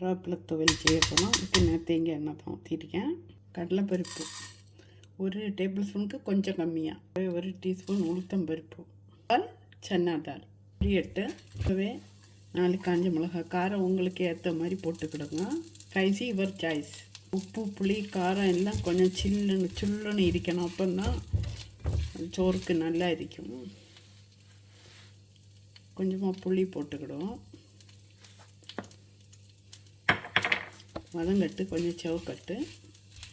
கருவேப்பிலை துவையல் செய்ய போகிறோம் இப்போ நான் தேங்காய் எண்ணெய் தான் ஊற்றிருக்கேன் கடலைப்பருப்பு ஒரு டேபிள் ஸ்பூனுக்கு கொஞ்சம் கம்மியாக ஒரு டீஸ்பூன் உளுத்தம் பருப்பு. பால் சன்னாதால் எட்டு இப்போவே நாலு காஞ்ச மிளகாய் காரம் உங்களுக்கு ஏற்ற மாதிரி போட்டுக்கிடுங்க. ஸ்பைசி யுவர் சாய்ஸ் உப்பு புளி காரம் எல்லாம் கொஞ்சம் சில்லுன்னு சுல்லுன்னு இருக்கணும் அப்போ தான் சோறுக்கு நல்லா இருக்கும் கொஞ்சமாக புளி போட்டுக்கிடுவோம். வதங்கட்டு கொஞ்சம் செவக்கட்டு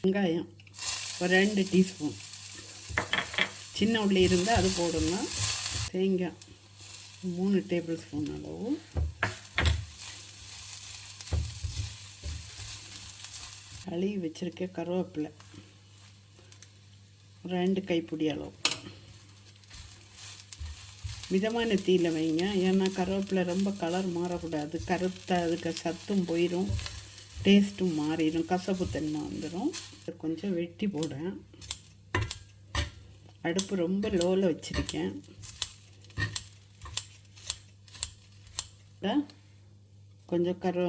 வெங்காயம் ஒரு ரெண்டு டீஸ்பூன். சின்ன உள்ளி இருந்தால் அது போடணும். தேங்காய் மூணு டேபிள் ஸ்பூன் அளவு. கழுவி வச்சுருக்க கருவேப்பிலை ஒரு ரெண்டு கைப்பிடி அளவு. மிதமான தீயில் வைங்க. ஏன்னா கருவேப்பிலை ரொம்ப கலர் மாறக்கூடாது. கருத்த அதுக்கு சத்தும் போயிடும் டேஸ்ட்டும் மாறிடும் கசப்பு தன்மை வந்துடும் கொஞ்சம் வெட்டி போடுறேன். அடுப்பு ரொம்ப லோவில் வச்சுருக்கேன். கொஞ்சம் கரு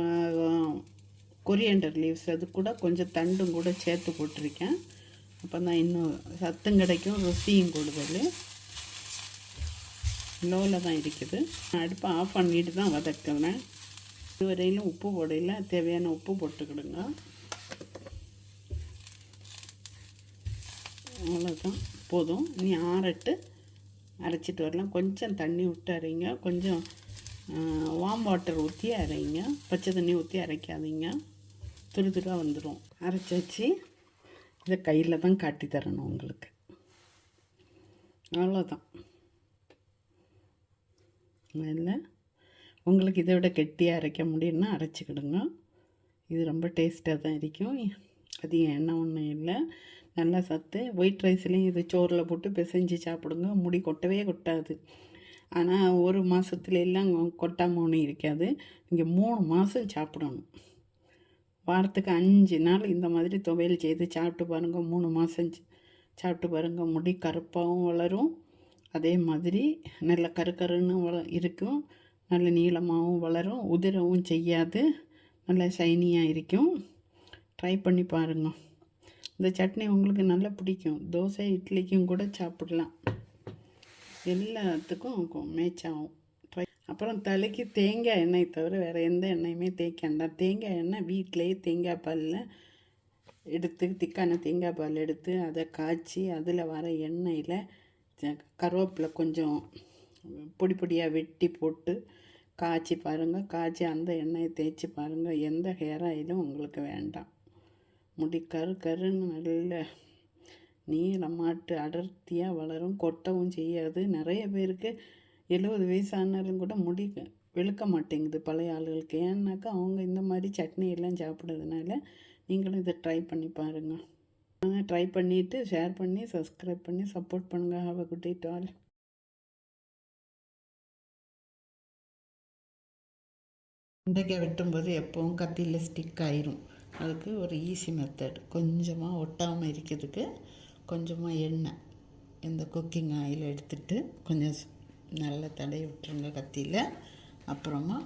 கொரியண்டர் லீவ்ஸ் அது கூட கொஞ்சம் தண்டும் கூட சேர்த்து போட்டிருக்கேன். அப்போ தான் இன்னும் சத்தும் கிடைக்கும் ருசியும் கூடுதல். லோவில் தான் இருக்குது. நான் அடுப்பை ஆஃப் பண்ணிட்டு தான் வதக்குவேன். இதுவரையிலும் உப்பு போடையில் தேவையான உப்பு போட்டுக்கிடுங்க. அவ்வளோதான் போதும். நீ ஆறட்டு அரைச்சிட்டு வரலாம். கொஞ்சம் தண்ணி விட்டு அரைங்க. கொஞ்சம் வாம் வாட்டர் ஊற்றி அரைங்க. பச்சை தண்ணி ஊற்றி அரைக்காதீங்க. துரு துருவாக வந்துடும் அரைச்சி வச்சு இதை கையில் தான் காட்டி தரணும் உங்களுக்கு. அவ்வளோதான் இல்லை? உங்களுக்கு இதை விட கெட்டியாக அரைக்க முடியும்னா அரைச்சிக்கிடுங்க. இது ரொம்ப டேஸ்ட்டாக தான் இருக்கும். அதிகம் எண்ணெய் ஒன்றும் இல்லை. நல்லா சத்து. ஒயிட் ரைஸ்லேயும் இது சோறில் போட்டு பிசைஞ்சு சாப்பிடுங்க. முடி கொட்டவே கொட்டாது. ஆனால் ஒரு மாதத்துல எல்லாம் கொட்டாமல் ஒன்றும் இருக்காது. இங்கே மூணு மாதம் சாப்பிடணும். வாரத்துக்கு அஞ்சு நாள் இந்த மாதிரி துவையல் செய்து சாப்பிட்டு பாருங்கள் மூணு மாதம் சாப்பிட்டு பாருங்கள் முடி கருப்பாகவும் வளரும். அதே மாதிரி நல்ல கருக்கருன்னு வள இருக்கும். நல்ல நீளமாகவும் வளரும் உதிரவும் செய்யாது. நல்ல ஷைனியாக இருக்கும். ட்ரை பண்ணி பாருங்கள் இந்த சட்னி உங்களுக்கு நல்லா பிடிக்கும். தோசை இட்லிக்கும் கூட சாப்பிடலாம். எல்லாத்துக்கும் மேட்ச் ஆகும். ட்ரை அப்புறம் தலைக்கு தேங்காய் எண்ணெய் தவிர வேறு எந்த எண்ணெயுமே தேய்க்க தேங்காய் எண்ணெய் வீட்டிலேயே தேங்காய் பாலில் எடுத்து திக்கான தேங்காய் பால் எடுத்து அதை காய்ச்சி அதில் வர எண்ணெயில் கருவேப்பிலை கொஞ்சம் பொடி பொடியாக வெட்டி போட்டு காய்ச்சி பாருங்கள் காய்ச்சி அந்த எண்ணெயை தேய்ச்சி பாருங்கள் எந்த ஹேர் ஆயிலும் உங்களுக்கு வேண்டாம். முடி கரு கருன்னு நல்ல நீளமாட்டு அடர்த்தியாக வளரும். கொட்டவும் செய்யாது. நிறைய பேருக்கு எழுபது வயசு ஆனாலும் கூட முடி வெளுக்க மாட்டேங்குது பழைய ஆளுகளுக்கு. ஏன்னாக்கா அவங்க இந்த மாதிரி சட்னி எல்லாம் சாப்பிட்றதுனால நீங்களும் இதை ட்ரை பண்ணி பாருங்கள் ட்ரை பண்ணிவிட்டு ஷேர் பண்ணி சப்ஸ்கிரைப் பண்ணி சப்போர்ட் பண்ணுங்கள் have a good it all வெண்டைக்காய் வெட்டும்போது எப்போவும் கத்தியில் ஸ்டிக் ஆயிரும். அதுக்கு ஒரு ஈஸி மெத்தட் கொஞ்சமாக ஒட்டாமல் இருக்கிறதுக்கு கொஞ்சமாக எண்ணெய். இந்த குக்கிங் ஆயில் எடுத்துட்டு கொஞ்சம் நல்லா தடவி விட்டுருங்க கத்தியில். அப்புறமா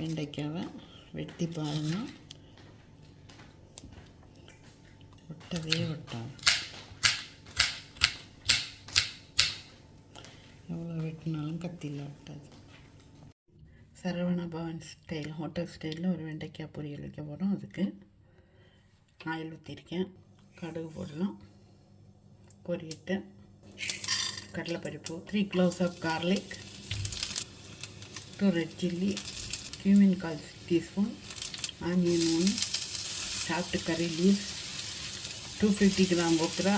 வெண்டைக்காவை வெட்டி பாருங்கள் ஒட்டவே ஒட்டாது. எவ்வளோ வெட்டினாலும் கத்தியில் ஒட்டாது. சரவண பவன் ஸ்டைல் ஹோட்டல் ஸ்டைலில் ஒரு வெண்டைக்காய் பொரியல் வைக்க போகிறோம் அதுக்கு ஆயில் ஊற்றிருக்கேன் கடுகு போடலாம். பொரியிட்டு. கடலைப்பருப்பு. Three cloves of garlic two red chilli cumin call teaspoon onion one சாப்பிட்டு curry leaves two fifty gram okra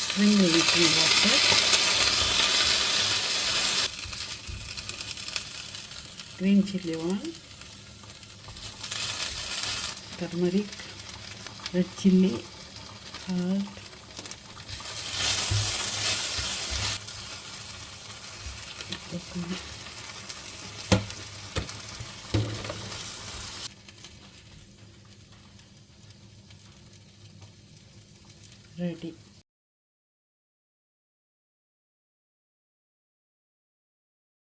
spring little water green chilli oil turmeric red chilli salt ready